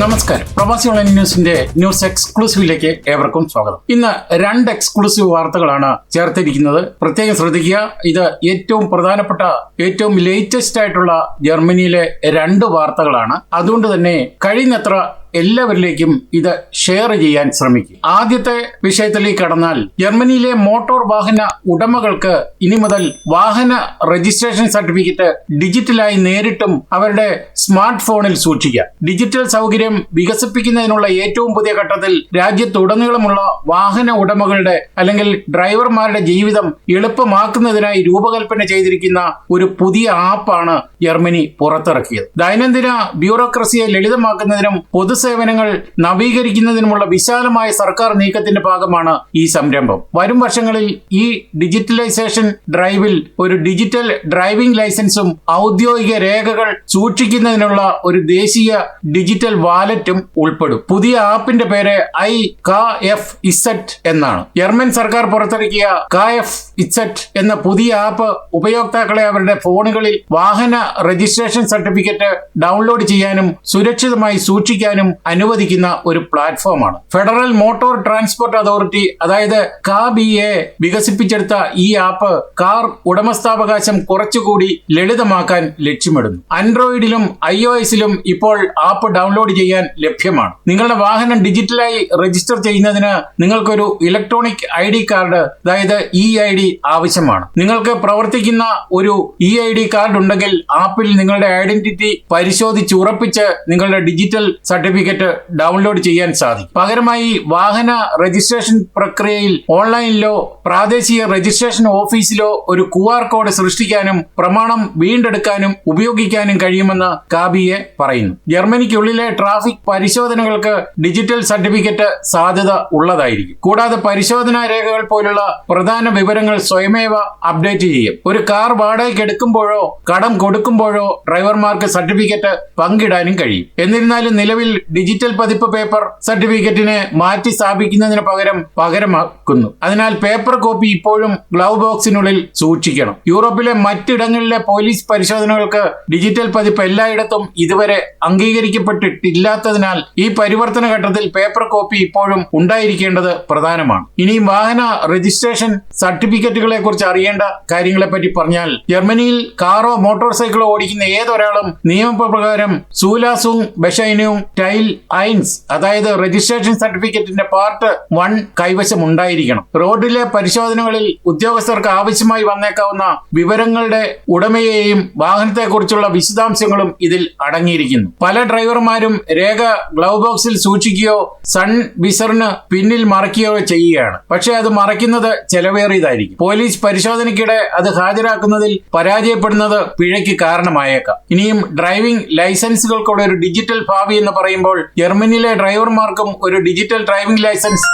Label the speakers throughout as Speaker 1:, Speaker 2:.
Speaker 1: നമസ്കാരം. പ്രവാസി ഓൺലൈൻ ന്യൂസിന്റെ ന്യൂസ് എക്സ്ക്ലൂസീവിലേക്ക് ഏവർക്കും സ്വാഗതം. ഇന്ന് രണ്ട് എക്സ്ക്ലൂസീവ് വാർത്തകളാണ് ചേർത്തിരിക്കുന്നത്. പ്രത്യേകം ശ്രദ്ധിക്കുക ഇത് ഏറ്റവും പ്രധാനപ്പെട്ട ഏറ്റവും ലേറ്റസ്റ്റ് ആയിട്ടുള്ള ജർമ്മനിയിലെ രണ്ട് വാർത്തകളാണ്. അതുകൊണ്ട് തന്നെ കഴിയുന്നത്ര എല്ലാവരിലേക്കും ഇത് ഷെയർ ചെയ്യാൻ ശ്രമിക്കും. ആദ്യത്തെ വിഷയത്തിലേക്ക് കടന്നാൽ ജർമ്മനിയിലെ മോട്ടോർ വാഹന ഉടമകൾക്ക് ഇനി മുതൽ വാഹന രജിസ്ട്രേഷൻ സർട്ടിഫിക്കറ്റ് ഡിജിറ്റലായി നേരിട്ടും അവരുടെ സ്മാർട്ട് ഫോണിൽ സൂക്ഷിക്കാം. ഡിജിറ്റൽ സൗകര്യം വികസിപ്പിക്കുന്നതിനുള്ള ഏറ്റവും പുതിയ ഘട്ടത്തിൽ രാജ്യത്തുടനീളമുള്ള വാഹന ഉടമകളുടെ അല്ലെങ്കിൽ ഡ്രൈവർമാരുടെ ജീവിതം എളുപ്പമാക്കുന്നതിനായി രൂപകൽപ്പന ചെയ്തിരിക്കുന്ന ഒരു പുതിയ ആപ്പാണ് ജർമ്മനി പുറത്തിറക്കിയത്. ദൈനംദിന ബ്യൂറോക്രസിയെ ലളിതമാക്കുന്നതിനും പൊതുസേവനങ്ങൾ നവീകരിക്കുന്നതിനുമുള്ള വിശാലമായ സർക്കാർ നീക്കത്തിന്റെ ഭാഗമാണ് ഈ സംരംഭം. വരും വർഷങ്ങളിൽ ഈ ഡിജിറ്റലൈസേഷൻ ഡ്രൈവിൽ ഒരു ഡിജിറ്റൽ ഡ്രൈവിംഗ് ലൈസൻസും ഔദ്യോഗിക രേഖകൾ സൂക്ഷിക്കുന്നതിനുള്ള ഒരു ദേശീയ ഡിജിറ്റൽ വാലറ്റും ഉൾപ്പെടും. പുതിയ ആപ്പിന്റെ പേര് ഐ ക എഫ് ഇസറ്റ് എന്നാണ്. ജർമ്മൻ സർക്കാർ പുറത്തിറക്കിയ ക എഫ് ഇസറ്റ് എന്ന പുതിയ ആപ്പ് ഉപയോക്താക്കളെ അവരുടെ ഫോണുകളിൽ വാഹന രജിസ്ട്രേഷൻ സർട്ടിഫിക്കറ്റ് ഡൗൺലോഡ് ചെയ്യാനും സുരക്ഷിതമായി സൂക്ഷിക്കാനും അനുവദിക്കുന്ന ഒരു പ്ലാറ്റ്ഫോമാണ്. ഫെഡറൽ മോട്ടോർ ട്രാൻസ്പോർട്ട് അതോറിറ്റി അതായത് കാബിയെ വികസിപ്പിച്ചെടുത്ത ഈ ആപ്പ് കാർ ഉടമസ്ഥാവകാശം കുറച്ചുകൂടി ലളിതമാക്കാൻ ലക്ഷ്യമിടുന്നു. ആൻഡ്രോയിഡിലും ഐ ഒ എസിലും ഇപ്പോൾ ആപ്പ് ഡൗൺലോഡ് ചെയ്യാൻ ലഭ്യമാണ്. നിങ്ങളുടെ വാഹനം ഡിജിറ്റലായി രജിസ്റ്റർ ചെയ്യുന്നതിന് നിങ്ങൾക്കൊരു ഇലക്ട്രോണിക് ഐ ഡി കാർഡ് അതായത് ഇ ഐ ഡി ആവശ്യമാണ്. നിങ്ങൾക്ക് പ്രവർത്തിക്കുന്ന ഒരു ഇ ഐ ഡി കാർഡ് ഉണ്ടെങ്കിൽ ആപ്പിൽ നിങ്ങളുടെ ഐഡന്റിറ്റി പരിശോധിച്ച് ഉറപ്പിച്ച് നിങ്ങളുടെ ഡിജിറ്റൽ സർട്ടിഫിക്കറ്റ് ഡൗൺലോഡ് ചെയ്യാൻ സാധിക്കും. പകരമായി വാഹന രജിസ്ട്രേഷൻ പ്രക്രിയയിൽ ഓൺലൈനിലോ പ്രാദേശിക രജിസ്ട്രേഷൻ ഓഫീസിലോ ഒരു ക്യു ആർ കോഡ് സൃഷ്ടിക്കാനും പ്രമാണം വീണ്ടെടുക്കാനും ഉപയോഗിക്കാനും കഴിയുമെന്ന് കാബിയെ പറയുന്നു. ജർമ്മനിക്കുള്ളിലെ ട്രാഫിക് പരിശോധനകൾക്ക് ഡിജിറ്റൽ സർട്ടിഫിക്കറ്റ് സാധ്യത ഉള്ളതായിരിക്കും. കൂടാതെ പരിശോധനാ രേഖകൾ പോലുള്ള പ്രധാന വിവരങ്ങൾ സ്വയമേവ അപ്ഡേറ്റ് ചെയ്യും. ഒരു കാർ വാടകയ്ക്ക് എടുക്കുമ്പോഴോ കടം കൊടുക്കുമ്പോഴോ ഡ്രൈവർമാർക്ക് സർട്ടിഫിക്കറ്റ് പങ്കിടാനും കഴിയും. എന്നിരുന്നാലും നിലവിൽ ഡിജിറ്റൽ പതിപ്പ് പേപ്പർ സർട്ടിഫിക്കറ്റിനെ മാറ്റി സ്ഥാപിക്കുന്നതിന് പകരം പകരമാക്കുന്നു. അതിനാൽ പേപ്പർ കോപ്പി ഇപ്പോഴും ഗ്ലൗ ബോക്സിനുള്ളിൽ സൂക്ഷിക്കണം. യൂറോപ്പിലെ മറ്റിടങ്ങളിലെ പോലീസ് പരിശോധനകൾക്ക് ഡിജിറ്റൽ പതിപ്പ് എല്ലായിടത്തും ഇതുവരെ അംഗീകരിക്കപ്പെട്ടിട്ടില്ലാത്തതിനാൽ ഈ പരിവർത്തന ഘട്ടത്തിൽ പേപ്പർ കോപ്പി ഇപ്പോഴും ഉണ്ടായിരിക്കേണ്ടത് പ്രധാനമാണ്. ഇനി വാഹന രജിസ്ട്രേഷൻ സർട്ടിഫിക്കറ്റുകളെ കുറിച്ച് അറിയേണ്ട കാര്യങ്ങളെപ്പറ്റി പറഞ്ഞാൽ ജർമ്മനിയിൽ കാറോ മോട്ടോർ സൈക്കിളോ ഓടിക്കുന്ന ഏതൊരാളും നിയമപ്രകാരം സൂലാസും ബഷൈനും ഐൻസ് അതായത് രജിസ്ട്രേഷൻ സർട്ടിഫിക്കറ്റിന്റെ പാർട്ട് വൺ കൈവശം ഉണ്ടായിരിക്കണം റോഡിലെ പരിശോധനകളിൽ ഉദ്യോഗസ്ഥർക്ക് ആവശ്യമായി വന്നേക്കാവുന്ന വിവരങ്ങളുടെ ഉടമയെയും വാഹനത്തെക്കുറിച്ചുള്ള വിശദാംശങ്ങളും ഇതിൽ അടങ്ങിയിരിക്കുന്നു. പല ഡ്രൈവർമാരും രേഖ ഗ്ലൗ ബോക്സിൽ സൂക്ഷിക്കുകയോ സൺ വിസറിന് പിന്നിൽ മറയ്ക്കുകയോ ചെയ്യുകയാണ്. പക്ഷേ അത് മറയ്ക്കുന്നത് ചെലവേറിയതായിരിക്കും. പോലീസ് പരിശോധനയ്ക്കിടെ അത് ഹാജരാക്കുന്നതിൽ പരാജയപ്പെടുന്നത് പിഴയ്ക്ക് കാരണമായേക്കാം. ഇനിയും ഡ്രൈവിംഗ് ലൈസൻസുകൾക്കുള്ള ഒരു ഡിജിറ്റൽ ഭാവി എന്ന് പറയുമ്പോൾ ജർമ്മനിയിലെ ഡ്രൈവർമാർക്കും ഒരു ഡിജിറ്റൽ ഡ്രൈവിംഗ് ലൈസൻസ്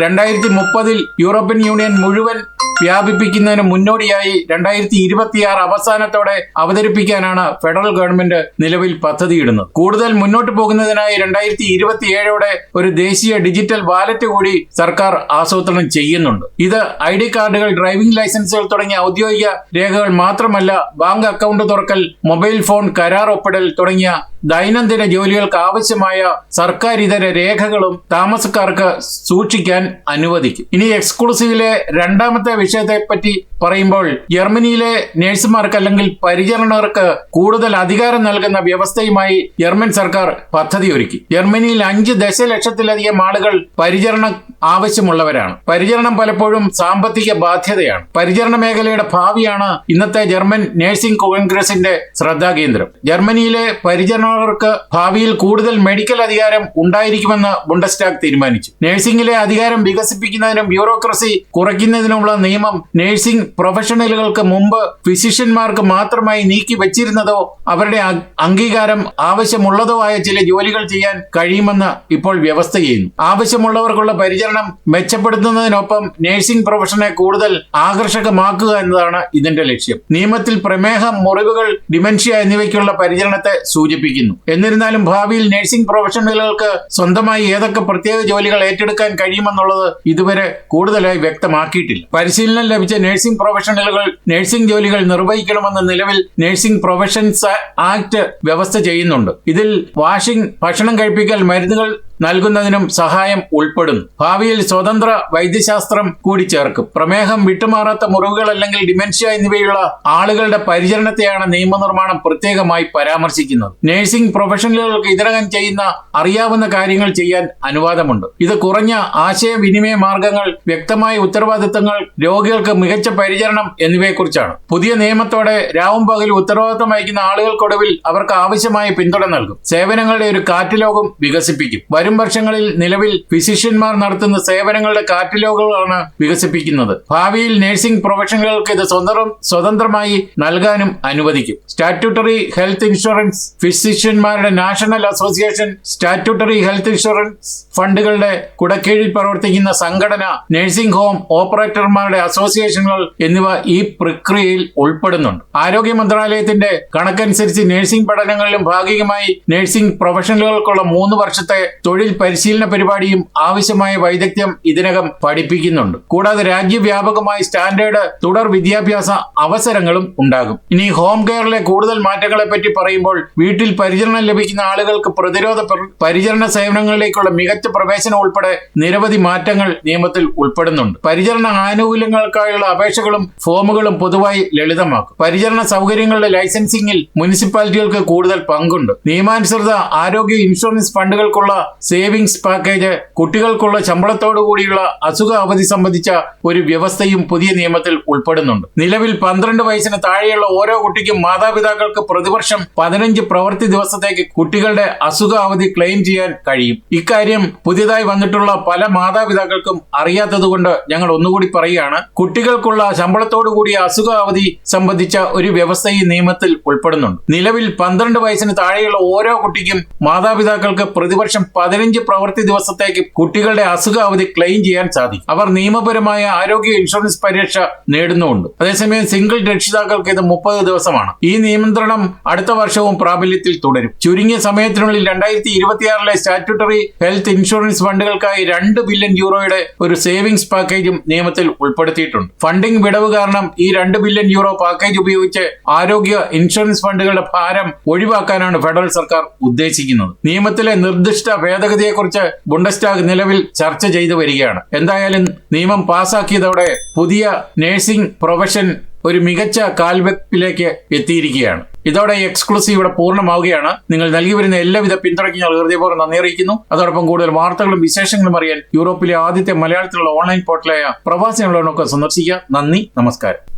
Speaker 1: രണ്ടായിരത്തി മുപ്പതിൽ യൂറോപ്യൻ യൂണിയൻ മുഴുവൻ വ്യാപിപ്പിക്കുന്നതിന് മുന്നോടിയായി രണ്ടായിരത്തി ഇരുപത്തിയാറ് അവസാനത്തോടെ അവതരിപ്പിക്കാനാണ് ഫെഡറൽ ഗവൺമെന്റ് നിലവിൽ പദ്ധതിയിടുന്നത്. കൂടുതൽ മുന്നോട്ട് പോകുന്നതിനായി രണ്ടായിരത്തി ഇരുപത്തിയേഴോടെ ഒരു ദേശീയ ഡിജിറ്റൽ വാലറ്റ് കൂടി സർക്കാർ ആസൂത്രണം ചെയ്യുന്നുണ്ട്. ഇത് ഐ ഡി കാർഡുകൾ ഡ്രൈവിംഗ് ലൈസൻസുകൾ തുടങ്ങിയ ഔദ്യോഗിക രേഖകൾ മാത്രമല്ല ബാങ്ക് അക്കൗണ്ട് തുറക്കൽ മൊബൈൽ ഫോൺ കരാർ ഒപ്പിടൽ തുടങ്ങിയ ദൈനംദിന ജോലികൾക്ക് ആവശ്യമായ സർക്കാർ ഇതര രേഖകളും താമസക്കാർക്ക് സൂക്ഷിക്കാൻ അനുവദിക്കും. ഇനി എക്സ്ക്ലൂസീവിലെ രണ്ടാമത്തെ വിഷയത്തെ പറ്റി പറയുമ്പോൾ ജർമ്മനിയിലെ നഴ്സുമാർക്ക് അല്ലെങ്കിൽ പരിചരണർക്ക് കൂടുതൽ അധികാരം നൽകുന്ന വ്യവസ്ഥയുമായി ജർമ്മൻ സർക്കാർ പദ്ധതി ഒരുക്കി. ജർമ്മനിയിൽ അഞ്ച് ദശലക്ഷത്തിലധികം ആളുകൾ പരിചരണം ആവശ്യമുള്ളവരാണ്. പരിചരണം പലപ്പോഴും സാമ്പത്തിക ബാധ്യതയാണ്. പരിചരണ മേഖലയുടെ ഭാവിയാണ് ഇന്നത്തെ ജർമ്മൻ നഴ്സിംഗ് കോൺഗ്രസിന്റെ ശ്രദ്ധാകേന്ദ്രം. ജർമ്മനിയിലെ പരിചരണകർക്ക് ഭാവിയിൽ കൂടുതൽ മെഡിക്കൽ അധികാരം ഉണ്ടായിരിക്കുമെന്ന് ബുണ്ടസ്റ്റാഗ് തീരുമാനിച്ചു. നഴ്സിംഗിലെ അധികാരം വികസിപ്പിക്കുന്നതിനും ബ്യൂറോക്രസി കുറയ്ക്കുന്നതിനുമുള്ള നിയമം നഴ്സിംഗ് പ്രൊഫഷണലുകൾക്ക് മുമ്പ് ഫിസിഷ്യന്മാർക്ക് മാത്രമായി നീക്കി വെച്ചിരുന്നതോ അവരുടെ അംഗീകാരം ആവശ്യമുള്ളതോ ആയ ചില ജോലികൾ ചെയ്യാൻ കഴിയുമെന്ന് ഇപ്പോൾ വ്യവസ്ഥ ചെയ്യുന്നു. ആവശ്യമുള്ളവർക്കുള്ള പരിചരണം മെച്ചപ്പെടുത്തുന്നതിനൊപ്പം നഴ്സിംഗ് പ്രൊഫഷനെ കൂടുതൽ ആകർഷകമാക്കുക എന്നതാണ് ഇതിന്റെ ലക്ഷ്യം. നിയമത്തിൽ പ്രമേഹം മുറിവുകൾ ഡിമെൻഷ്യ എന്നിവയ്ക്കുള്ള പരിചരണത്തെ സൂചിപ്പിക്കുന്നു. എന്നിരുന്നാലും ഭാവിയിൽ നഴ്സിംഗ് പ്രൊഫഷണലുകൾക്ക് സ്വന്തമായി ഏതൊക്കെ പ്രത്യേക ജോലികൾ ഏറ്റെടുക്കാൻ കഴിയുമെന്നുള്ളത് ഇതുവരെ കൂടുതലായി വ്യക്തമാക്കിയിട്ടില്ല. പരിശീലനം ലഭിച്ച നഴ്സിംഗ് പ്രൊഫഷണലുകൾ നഴ്സിംഗ് ജോലികൾ നിർവഹിക്കണമെന്ന നിലവിൽ നഴ്സിംഗ് പ്രൊഫഷൻസ് ആക്ട് വ്യവസ്ഥ ചെയ്യുന്നുണ്ട്. ഇതിൽ വാഷിംഗ് ഭക്ഷണം കഴിപ്പിക്കൽ മരുന്നുകൾ നൽകുന്നതിനും സഹായം ഉൾപ്പെടുന്നു. ഭാവിയിൽ സ്വതന്ത്ര വൈദ്യശാസ്ത്രം കൂടി ചേർക്കും. പ്രമേഹം വിട്ടുമാറാത്ത മുറിവുകൾ അല്ലെങ്കിൽ ഡിമെൻഷ്യ എന്നിവയുള്ള ആളുകളുടെ പരിചരണത്തെയാണ് നിയമനിർമ്മാണം പ്രത്യേകമായി പരാമർശിക്കുന്നത്. നഴ്സിംഗ് പ്രൊഫഷണലുകൾക്ക് ഇതിനകം ചെയ്യുന്ന അറിയാവുന്ന കാര്യങ്ങൾ ചെയ്യാൻ അനുവാദമുണ്ട്. ഇത് കുറഞ്ഞ ആശയവിനിമയ മാർഗങ്ങൾ വ്യക്തമായ ഉത്തരവാദിത്തങ്ങൾ രോഗികൾക്ക് മികച്ച പരിചരണം എന്നിവയെക്കുറിച്ചാണ്. പുതിയ നിയമത്തോടെ രാവും പകൽ ഉത്തരവാദിത്തം വഹിക്കുന്ന ആളുകൾക്കൊടുവിൽ അവർക്ക് ആവശ്യമായ പിന്തുണ നൽകും. സേവനങ്ങളുടെ ഒരു കാറ്റലോഗും വികസിപ്പിക്കും. വരും വർഷങ്ങളിൽ നിലവിൽ ഫിസിഷ്യന്മാർ നടത്തുന്ന സേവനങ്ങളുടെ കാറ്റലോഗുകളാണ് വികസിപ്പിക്കുന്നത്. ഭാവിയിൽ നഴ്സിംഗ് പ്രൊഫഷണലുകൾക്ക് ഇത് സ്വന്തം സ്വതന്ത്രമായി നൽകാനും അനുവദിക്കും. Statutory health insurance ഫിസിഷ്യന്മാരുടെ national association statutory health insurance ഫണ്ടുകളുടെ കുടക്കീഴിൽ പ്രവർത്തിക്കുന്ന സംഘടന നഴ്സിംഗ് ഹോം ഓപ്പറേറ്റർമാരുടെ അസോസിയേഷനുകൾ എന്നിവ ഈ പ്രക്രിയയിൽ ഉൾപ്പെടുന്നുണ്ട്. ആരോഗ്യ മന്ത്രാലയത്തിന്റെ കണക്കനുസരിച്ച് നഴ്സിംഗ് പഠനങ്ങളിലും ഭാഗികമായി നഴ്സിംഗ് പ്രൊഫഷണലുകൾക്കുള്ള മൂന്ന് വർഷത്തെ തൊഴിൽ പരിശീലന പരിപാടിയും ആവശ്യമായ വൈദഗ്ധ്യം ഇതിനകം പഠിപ്പിക്കുന്നുണ്ട്. കൂടാതെ രാജ്യവ്യാപകമായി സ്റ്റാൻഡേർഡ് തുടർ വിദ്യാഭ്യാസ അവസരങ്ങളും ഉണ്ടാകും. ഇനി ഹോം കെയറിലെ കൂടുതൽ മാറ്റങ്ങളെ പറ്റി പറയുമ്പോൾ വീട്ടിൽ പരിചരണം ലഭിക്കുന്ന ആളുകൾക്ക് പ്രതിരോധ പരിചരണ സേവനങ്ങളിലേക്കുള്ള മികച്ച പ്രവേശനം ഉൾപ്പെടെ നിരവധി മാറ്റങ്ങൾ നിയമത്തിൽ ഉൾപ്പെടുന്നുണ്ട്. പരിചരണ ആനുകൂല്യങ്ങൾക്കായുള്ള അപേക്ഷകളും ഫോമുകളും പൊതുവായി ലളിതമാക്കും. പരിചരണ സൗകര്യങ്ങളുടെ ലൈസൻസിംഗിൽ മുനിസിപ്പാലിറ്റികൾക്ക് കൂടുതൽ പങ്കുണ്ട്. നിയമാനുസൃത ആരോഗ്യ ഇൻഷുറൻസ് ഫണ്ടുകൾക്കുള്ള സേവിങ്സ് പാക്കേജ് കുട്ടികൾക്കുള്ള ശമ്പളത്തോടു കൂടിയുള്ള അസുഖ അവധി സംബന്ധിച്ച ഒരു വ്യവസ്ഥയും പുതിയ നിയമത്തിൽ ഉൾപ്പെടുന്നുണ്ട്. നിലവിൽ പന്ത്രണ്ട് വയസ്സിന് താഴെയുള്ള ഓരോ കുട്ടിക്കും മാതാപിതാക്കൾക്ക് പ്രതിവർഷം പതിനഞ്ച് പ്രവൃത്തി ദിവസത്തേക്ക് കുട്ടികളുടെ അസുഖ അവധി ക്ലെയിം ചെയ്യാൻ കഴിയും. ഇക്കാര്യം പുതിയതായി വന്നിട്ടുള്ള പല മാതാപിതാക്കൾക്കും അറിയാത്തതുകൊണ്ട് ഞങ്ങൾ ഒന്നുകൂടി പറയുകയാണ്. കുട്ടികൾക്കുള്ള ശമ്പളത്തോടു കൂടിയ അസുഖ അവധി സംബന്ധിച്ച ഒരു വ്യവസ്ഥ ഈ നിയമത്തിൽ ഉൾപ്പെടുന്നുണ്ട്. നിലവിൽ പന്ത്രണ്ട് വയസ്സിന് താഴെയുള്ള ഓരോ കുട്ടിക്കും മാതാപിതാക്കൾക്ക് പ്രതിവർഷം പതിനഞ്ച് പ്രവൃത്തി ദിവസത്തേക്ക് കുട്ടികളുടെ അസുഖ അവധി ക്ലെയിം ചെയ്യാൻ സാധിക്കും. അവർ നിയമപരമായ ആരോഗ്യ ഇൻഷുറൻസ് പരീക്ഷ നേടുന്നുണ്ട് അതേസമയം സിംഗിൾ രക്ഷിതാക്കൾക്ക് ഇത് മുപ്പത് ദിവസമാണ്. ഈ നിയന്ത്രണം അടുത്ത വർഷവും പ്രാബല്യത്തിൽ തുടരും. ചുരുങ്ങിയ സമയത്തിനുള്ളിൽ രണ്ടായിരത്തി ഇരുപത്തിയാറിലെ സ്റ്റാറ്റ്യൂട്ടറി ഹെൽത്ത് ഇൻഷുറൻസ് ഫണ്ടുകൾക്കായി രണ്ട് ബില്യൺ യൂറോയുടെ ഒരു സേവിംഗ്സ് പാക്കേജും നിയമത്തിൽ ഉൾപ്പെടുത്തിയിട്ടുണ്ട്. ഫണ്ടിംഗ് വിടവ് കാരണം ഈ രണ്ട് ബില്യൺ യൂറോ പാക്കേജ് ഉപയോഗിച്ച് ആരോഗ്യ ഇൻഷുറൻസ് ഫണ്ടുകളുടെ ഭാരം ഒഴിവാക്കാനാണ് ഫെഡറൽ സർക്കാർ ഉദ്ദേശിക്കുന്നത്. നിയമത്തിലെ നിർദ്ദിഷ്ട ഭേദഗതിയെക്കുറിച്ച് ബുണ്ടസ്റ്റാഗ് നിലവിൽ ചർച്ച ചെയ്തു വരികയാണ്. എന്തായാലും നിയമം പാസാക്കിയതോടെ പുതിയ നഴ്സിംഗ് പ്രൊഫഷൻ ഒരു മികച്ച കാൽവെപ്പിലേക്ക് എത്തിയിരിക്കുകയാണ്. ഇതോടെ എക്സ്ക്ലൂസീവ് ഇവിടെ പൂർണമാവുകയാണ്. നിങ്ങൾ നൽകി വരുന്ന എല്ലാവിധ പിന്തുണയ്ക്കും ഞാൻ ഹൃദയപൂർവം നന്ദി അറിയിക്കുന്നു. അതോടൊപ്പം കൂടുതൽ വാർത്തകളും വിശേഷങ്ങളും അറിയാൻ യൂറോപ്പിലെ ആദ്യത്തെ മലയാളത്തിലുള്ള ഓൺലൈൻ പോർട്ടലായ പ്രവാസികളോടൊക്കെ സന്ദർശിക്കുക. നന്ദി നമസ്കാരം.